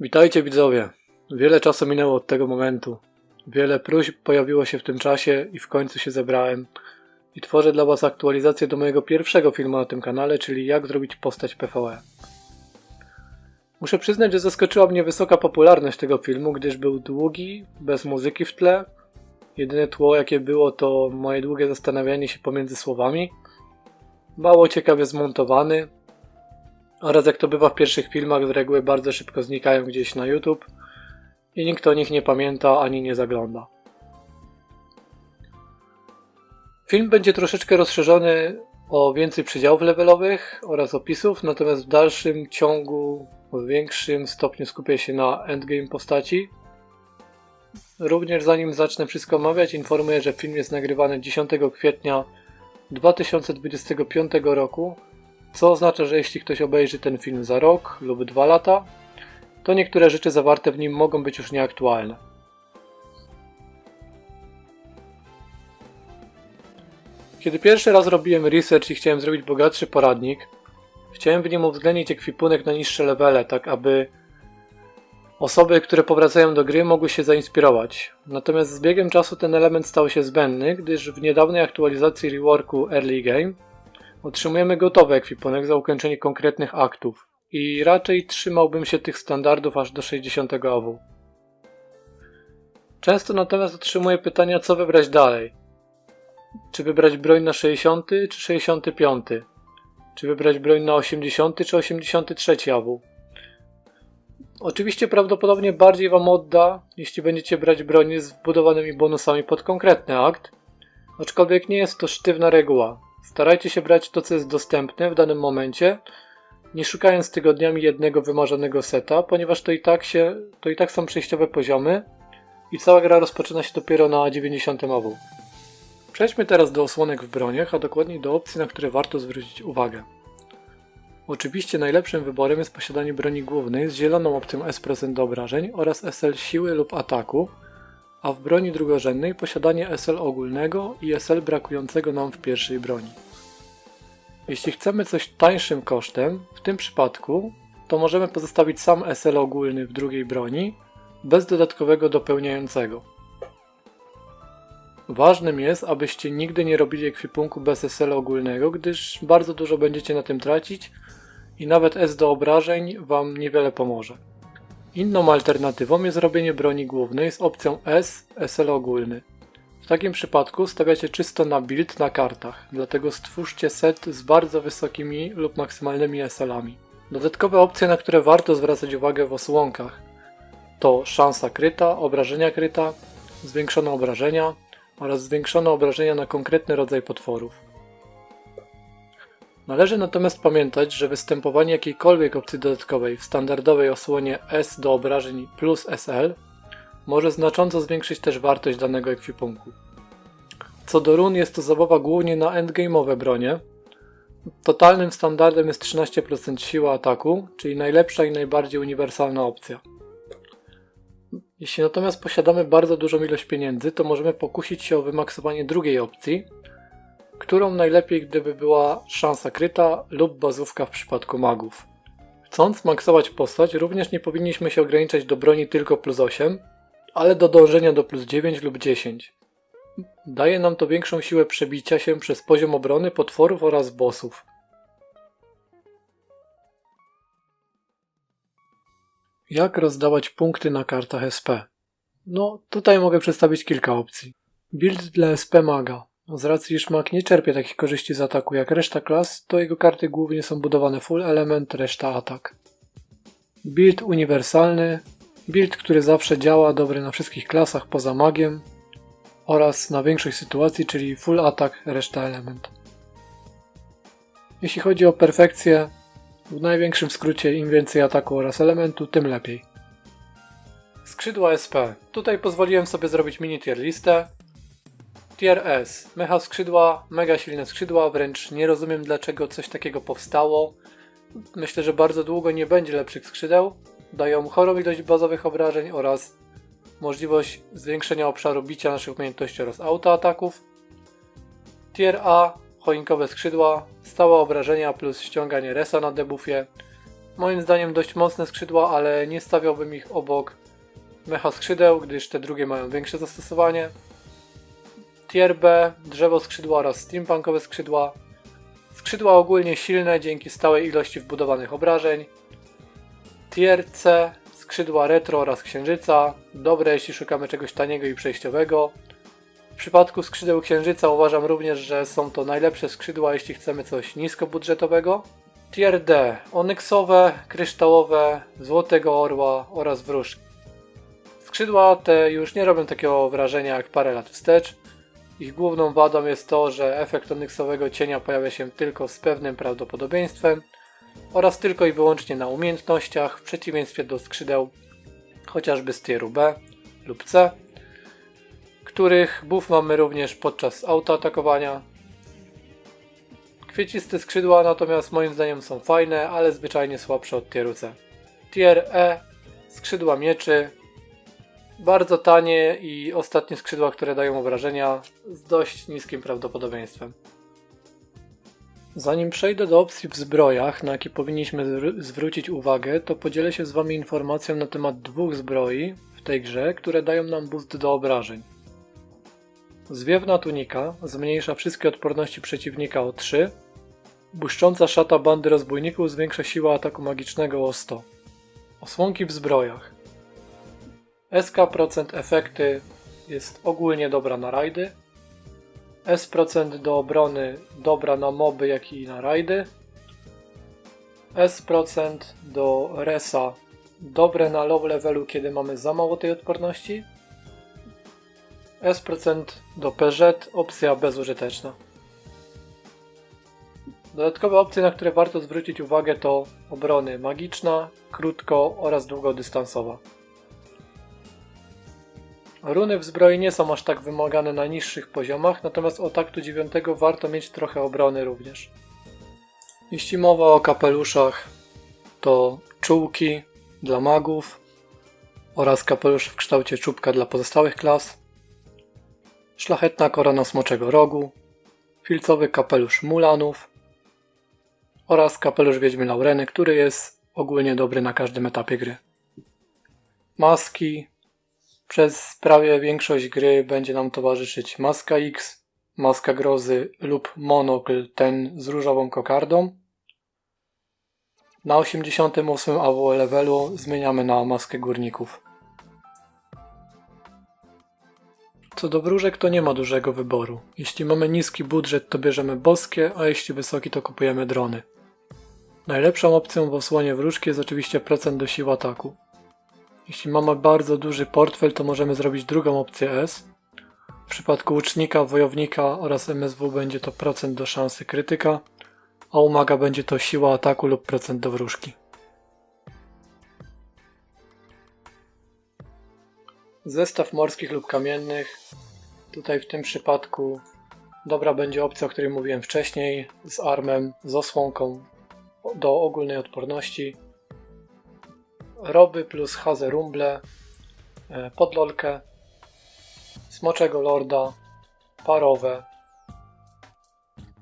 Witajcie widzowie. Wiele czasu minęło od tego momentu. Wiele próśb pojawiło się w tym czasie i w końcu się zebrałem. I tworzę dla Was aktualizację do mojego pierwszego filmu na tym kanale, czyli jak zrobić postać PvE. Muszę przyznać, że zaskoczyła mnie wysoka popularność tego filmu, gdyż był długi, bez muzyki w tle. Jedyne tło jakie było to moje długie zastanawianie się pomiędzy słowami. Mało ciekawie zmontowany, oraz jak to bywa w pierwszych filmach, z reguły bardzo szybko znikają gdzieś na YouTube i nikt o nich nie pamięta ani nie zagląda. Film będzie troszeczkę rozszerzony o więcej przedziałów levelowych oraz opisów, natomiast w dalszym ciągu w większym stopniu skupię się na endgame postaci. Również zanim zacznę wszystko omawiać, informuję, że film jest nagrywany 10 kwietnia 2025 roku co oznacza, że jeśli ktoś obejrzy ten film za rok lub dwa lata, to niektóre rzeczy zawarte w nim mogą być już nieaktualne. Kiedy pierwszy raz robiłem research i chciałem zrobić bogatszy poradnik, chciałem w nim uwzględnić ekwipunek na niższe levele, tak aby osoby, które powracają do gry mogły się zainspirować. Natomiast z biegiem czasu ten element stał się zbędny, gdyż w niedawnej aktualizacji reworku Early Game Otrzymujemy gotowy ekwipunek za ukończenie konkretnych aktów i raczej trzymałbym się tych standardów aż do 60 AW. Często natomiast otrzymuję pytania, co wybrać dalej. Czy wybrać broń na 60 czy 65? Czy wybrać broń na 80 czy 83 AW? Oczywiście prawdopodobnie bardziej Wam odda, jeśli będziecie brać broń z wbudowanymi bonusami pod konkretny akt, aczkolwiek nie jest to sztywna reguła. Starajcie się brać to, co jest dostępne w danym momencie, nie szukając tygodniami jednego wymarzonego seta, ponieważ to i tak się, to i tak są przejściowe poziomy i cała gra rozpoczyna się dopiero na 90 AW. Przejdźmy teraz do osłonek w broniach, a dokładniej do opcji, na które warto zwrócić uwagę. Oczywiście najlepszym wyborem jest posiadanie broni głównej z zieloną opcją S% do obrażeń oraz SL siły lub ataku, a w broni drugorzędnej posiadanie SL ogólnego i SL brakującego nam w pierwszej broni. Jeśli chcemy coś tańszym kosztem, w tym przypadku, to możemy pozostawić sam SL ogólny w drugiej broni, bez dodatkowego dopełniającego. Ważnym jest, abyście nigdy nie robili ekwipunku bez SL ogólnego, gdyż bardzo dużo będziecie na tym tracić i nawet S do obrażeń Wam niewiele pomoże. Inną alternatywą jest robienie broni głównej z opcją S, SL ogólny. W takim przypadku stawiacie czysto na build na kartach, dlatego stwórzcie set z bardzo wysokimi lub maksymalnymi SL-ami. Dodatkowe opcje, na które warto zwracać uwagę w osłonkach to szansa kryta, obrażenia kryta, zwiększone obrażenia oraz zwiększone obrażenia na konkretny rodzaj potworów. Należy natomiast pamiętać, że występowanie jakiejkolwiek opcji dodatkowej w standardowej osłonie S do obrażeń plus SL może znacząco zwiększyć też wartość danego ekwipunku. Co do run jest to zabawa głównie na endgame'owe bronie. Totalnym standardem jest 13% siła ataku, czyli najlepsza i najbardziej uniwersalna opcja. Jeśli natomiast posiadamy bardzo dużą ilość pieniędzy, to możemy pokusić się o wymaksowanie drugiej opcji, którą najlepiej gdyby była szansa kryta lub bazówka w przypadku magów. Chcąc maksować postać, również nie powinniśmy się ograniczać do broni tylko plus 8, ale do dążenia do plus 9 lub 10. Daje nam to większą siłę przebicia się przez poziom obrony potworów oraz bossów. Jak rozdawać punkty na kartach SP? No, tutaj mogę przedstawić kilka opcji. Build dla SP Maga. Z racji, iż Mag nie czerpie takich korzyści z ataku jak reszta klas, to jego karty głównie są budowane full element, reszta atak. Build uniwersalny, build, który zawsze działa, dobry na wszystkich klasach poza magiem oraz na większość sytuacji, czyli full atak, reszta element. Jeśli chodzi o perfekcję, w największym skrócie im więcej ataku oraz elementu, tym lepiej. Skrzydła SP. Tutaj pozwoliłem sobie zrobić mini tier listę, Tier S. Mecha skrzydła, mega silne skrzydła, wręcz nie rozumiem dlaczego coś takiego powstało. Myślę, że bardzo długo nie będzie lepszych skrzydeł. Dają chorą ilość bazowych obrażeń oraz możliwość zwiększenia obszaru bicia naszych umiejętności oraz autoataków. Tier A, choinkowe skrzydła, stałe obrażenia plus ściąganie resa na debuffie. Moim zdaniem dość mocne skrzydła, ale nie stawiałbym ich obok mecha skrzydeł, gdyż te drugie mają większe zastosowanie. Tier B, drzewo skrzydła oraz steampunkowe skrzydła. Skrzydła ogólnie silne dzięki stałej ilości wbudowanych obrażeń. Tier C, skrzydła retro oraz księżyca. Dobre jeśli szukamy czegoś taniego i przejściowego. W przypadku skrzydeł księżyca uważam również, że są to najlepsze skrzydła jeśli chcemy coś niskobudżetowego. Tier D, onyksowe, kryształowe, złotego orła oraz wróżki. Skrzydła te już nie robią takiego wrażenia jak parę lat wstecz. Ich główną wadą jest to, że efekt onyksowego cienia pojawia się tylko z pewnym prawdopodobieństwem oraz tylko i wyłącznie na umiejętnościach, w przeciwieństwie do skrzydeł chociażby z tieru B lub C, których buff mamy również podczas autoatakowania. Kwieciste skrzydła natomiast moim zdaniem są fajne, ale zwyczajnie słabsze od tieru C. Tier E, skrzydła mieczy, bardzo tanie i ostatnie skrzydła, które dają obrażenia z dość niskim prawdopodobieństwem. Zanim przejdę do opcji w zbrojach, na jakie powinniśmy zwr- zwrócić uwagę, to podzielę się z Wami informacją na temat dwóch zbroi w tej grze, które dają nam boost do obrażeń. Zwiewna tunika zmniejsza wszystkie odporności przeciwnika o 3. Błyszcząca szata bandy rozbójników zwiększa siłę ataku magicznego o 100. Osłonki w zbrojach. SK% efekty jest ogólnie dobra na rajdy. S% do obrony dobra na moby, jak i na rajdy. S% do resa dobre na low levelu, kiedy mamy za mało tej odporności. S% do PZ opcja bezużyteczna. Dodatkowe opcje, na które warto zwrócić uwagę to obrony magiczna, krótko oraz długodystansowa. Runy w zbroi nie są aż tak wymagane na niższych poziomach, natomiast od aktu 9 warto mieć trochę obrony również. Jeśli mowa o kapeluszach, to czułki dla magów oraz kapelusz w kształcie czubka dla pozostałych klas, szlachetna korona smoczego rogu, filcowy kapelusz mulanów oraz kapelusz wiedźmy Laureny, który jest ogólnie dobry na każdym etapie gry. Maski, przez prawie większość gry będzie nam towarzyszyć maska X, maska grozy lub monokl, ten z różową kokardą. Na 88 AW levelu zmieniamy na maskę górników. Co do wróżek to nie ma dużego wyboru. Jeśli mamy niski budżet to bierzemy boskie, a jeśli wysoki to kupujemy drony. Najlepszą opcją w osłonie wróżki jest oczywiście procent do sił ataku. Jeśli mamy bardzo duży portfel, to możemy zrobić drugą opcję S. W przypadku łucznika, wojownika oraz MSW będzie to procent do szansy krytyka, a u maga będzie to siła ataku lub procent do wróżki. Zestaw morskich lub kamiennych. Tutaj w tym przypadku dobra będzie opcja, o której mówiłem wcześniej, z armem, z osłonką do ogólnej odporności roby plus hazę rumble, e, podlolkę, smoczego lorda, parowe.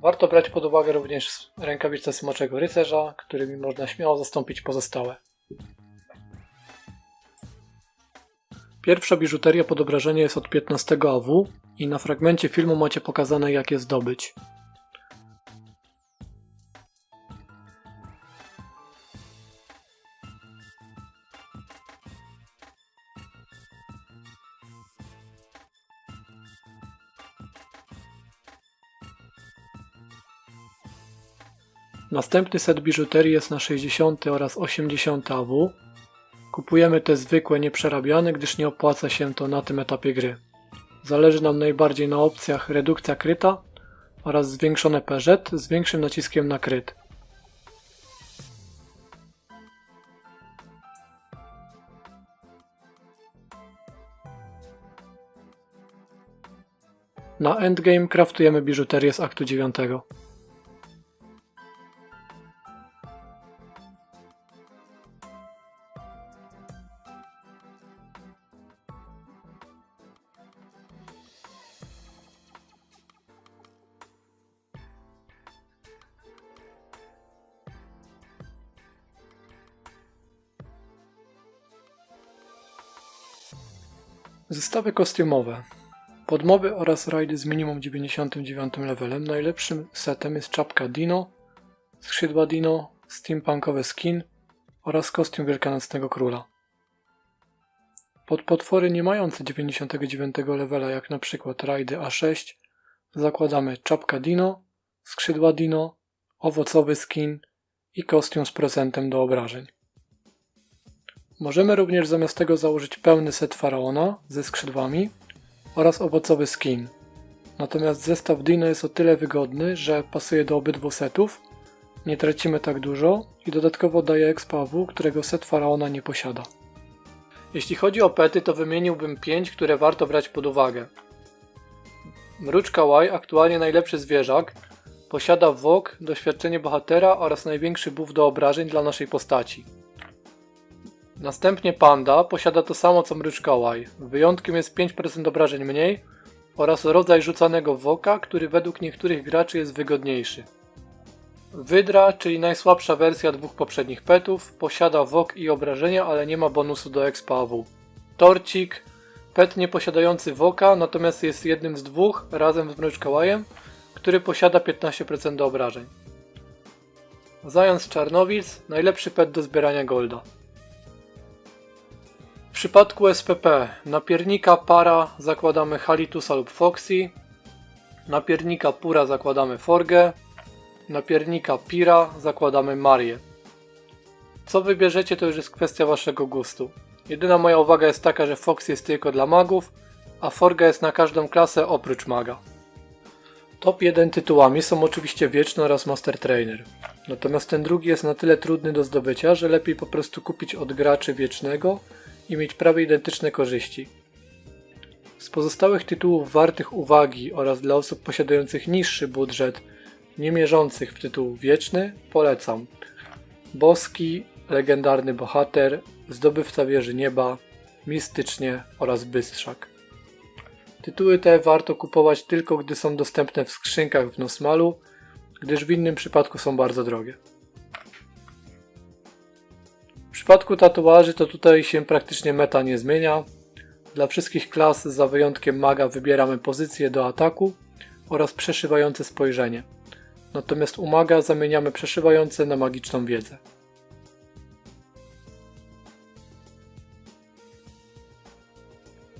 Warto brać pod uwagę również rękawice smoczego rycerza, którymi można śmiało zastąpić pozostałe. Pierwsza biżuteria pod obrażenie jest od 15 AW i na fragmencie filmu macie pokazane jak je zdobyć. Następny set biżuterii jest na 60 oraz 80 AW. Kupujemy te zwykłe, nieprzerabiane, gdyż nie opłaca się to na tym etapie gry. Zależy nam najbardziej na opcjach redukcja kryta oraz zwiększone PZ z większym naciskiem na kryt. Na endgame kraftujemy biżuterię z aktu 9. Zestawy kostiumowe. Podmoby oraz rajdy z minimum 99 levelem. Najlepszym setem jest czapka Dino, skrzydła Dino, steampunkowy skin oraz kostium Wielkanocnego Króla. Pod potwory nie mające 99 levela, jak na przykład rajdy A6, zakładamy czapka Dino, skrzydła Dino, owocowy skin i kostium z prezentem do obrażeń. Możemy również zamiast tego założyć pełny set faraona ze skrzydłami oraz owocowy skin. Natomiast zestaw Dino jest o tyle wygodny, że pasuje do obydwu setów, nie tracimy tak dużo i dodatkowo daje expa AW, którego set faraona nie posiada. Jeśli chodzi o pety, to wymieniłbym 5, które warto brać pod uwagę. Mruczka Y, aktualnie najlepszy zwierzak, posiada wok, doświadczenie bohatera oraz największy buff do obrażeń dla naszej postaci. Następnie panda posiada to samo co mryczka Y. Wyjątkiem jest 5% obrażeń mniej oraz rodzaj rzucanego woka, który według niektórych graczy jest wygodniejszy. Wydra, czyli najsłabsza wersja dwóch poprzednich petów, posiada wok i obrażenia, ale nie ma bonusu do expa. Torcik, pet nie posiadający woka, natomiast jest jednym z dwóch razem z mryczkołajem, który posiada 15% do obrażeń. Zając Czarnowic, najlepszy pet do zbierania golda. W przypadku SPP na piernika para zakładamy Halitusa lub Foxy, na piernika pura zakładamy Forgę, na piernika Pira zakładamy Marię. Co wybierzecie to już jest kwestia waszego gustu. Jedyna moja uwaga jest taka, że Fox jest tylko dla magów, a Forga jest na każdą klasę oprócz maga. Top 1 tytułami są oczywiście Wieczny oraz Master Trainer. Natomiast ten drugi jest na tyle trudny do zdobycia, że lepiej po prostu kupić od graczy Wiecznego i mieć prawie identyczne korzyści. Z pozostałych tytułów wartych uwagi oraz dla osób posiadających niższy budżet, nie mierzących w tytuł Wieczny, polecam. Boski, legendarny bohater, zdobywca wieży nieba, mistycznie oraz bystrzak. Tytuły te warto kupować tylko gdy są dostępne w skrzynkach w Nosmalu, gdyż w innym przypadku są bardzo drogie. Przypadku tatuaży to tutaj się praktycznie meta nie zmienia. Dla wszystkich klas za wyjątkiem maga wybieramy pozycję do ataku oraz przeszywające spojrzenie. Natomiast u maga zamieniamy przeszywające na magiczną wiedzę.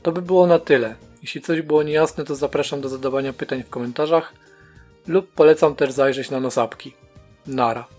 To by było na tyle. Jeśli coś było niejasne, to zapraszam do zadawania pytań w komentarzach lub polecam też zajrzeć na nosapki. Nara.